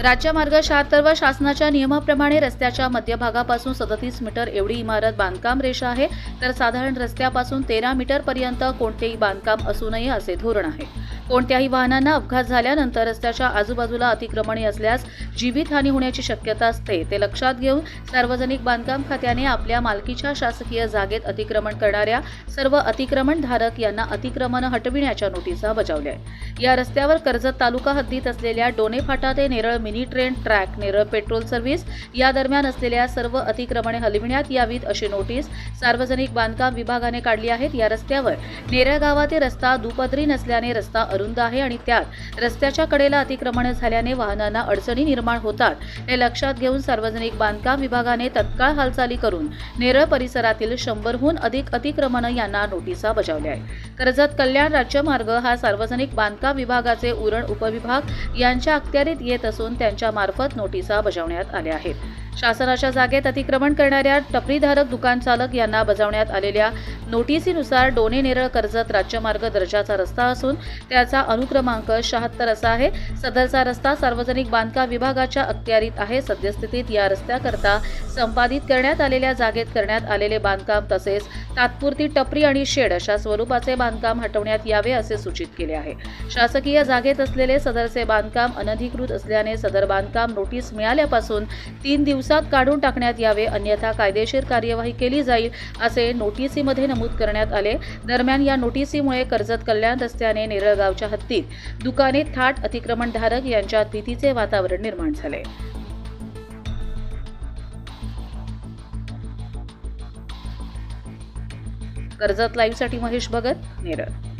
राज्य मार्ग शहात्तर व शासनाच्या नियमाप्रमाणे रस्त्याच्या मध्यभागापासून सदतीस मीटर एवढी इमारत बांधकाम रेषा आहे तर साधारण रस्त्यापासून तेरा मीटर पर्यंत कोणतेही बांधकाम असू नये असे धोरण आहे. कोणत्याही वाहनांना अपघात झाल्यानंतर रस्त्याच्या आजूबाजूला अतिक्रमणे असल्यास जीवितहानी होण्याची शक्यता असते. ते लक्षात घेऊन सार्वजनिक बांधकाम खात्याने आपल्या मालकीच्या शासकीय जागेत अतिक्रमण करणाऱ्या सर्व अतिक्रमणधारक यांना अतिक्रमण हटविण्याच्या नोटिसा बजावल्या आहेत. या रस्त्यावर कर्जत तालुका हद्दीत असलेल्या डोने फाटा ते Neral mini train track Neral petrol service या दरम्यान असलेल्या सर्व अतिक्रमणे हलविण्यात यावीत अशी नोटीस सार्वजनिक बांधकाम विभागाने काढली आहेत. या रस्त्यावर नेरळ गावातील रस्ता दुपदरी नसल्याने रस्ता अरुंद आहे आणि त्यात रस्त्याच्या कडेला अतिक्रमण झाल्याने वाहनांना अडचणी निर्माण होतात. हे लक्षात घेऊन सार्वजनिक बांधकाम विभागाने तत्काळ हालचाली करून नेरळ परिसरातील शंभरहून अधिक अतिक्रमण यांना नोटिसा बजावल्या आहेत. कर्जत कल्याण राज्यमार्ग हा सार्वजनिक बांधकाम विभागाचे उरण उपविभाग यांच्या अखत्यारीत येत असून त्यांच्या मार्फत नोटिसा बजावण्यात आल्या आहेत. शासनाच्या जागेत अतिक्रमण करणाऱ्या टपरीधारक दुकान चालक यांना बजावण्यात आलेल्या नोटिसीनुसार डोने नेरळ कर्जत राज्यमार्ग दर्जाचा रस्ता असून त्याचा अनुक्रमांक शहात्तर असा आहे. सदरचा रस्ता सार्वजनिक बांधकाम विभागाच्या अखत्यारीत आहे. सद्यस्थितीत या रस्त्याकरता संपादित करण्यात आलेल्या जागेत करण्यात आलेले बांधकाम तसेच तात्पुरती टपरी आणि शेड अशा स्वरूपाचे बांधकाम हटवण्यात यावे असे सूचित केले आहे. शासकीय जागेत असलेले सदरचे बांधकाम अनधिकृत असल्याने सदर बांधकाम नोटीस मिळाल्यापासून तीन दिवसात काढून टाकण्यात यावे अन्यथा कायदेशीर कार्यवाही केली जाईल असे नोटिसीमध्ये नमूद करण्यात आले. दरम्यान या नोटिसीमुळे कर्जत कल्याण रस्त्याने नेरळगावच्या हत्तीत दुकाने थाट अतिक्रमणधारक यांच्या भीतीचे वातावरण निर्माण झाले. कर्जत लाईव्हसाठी महेश भगत. नेरळ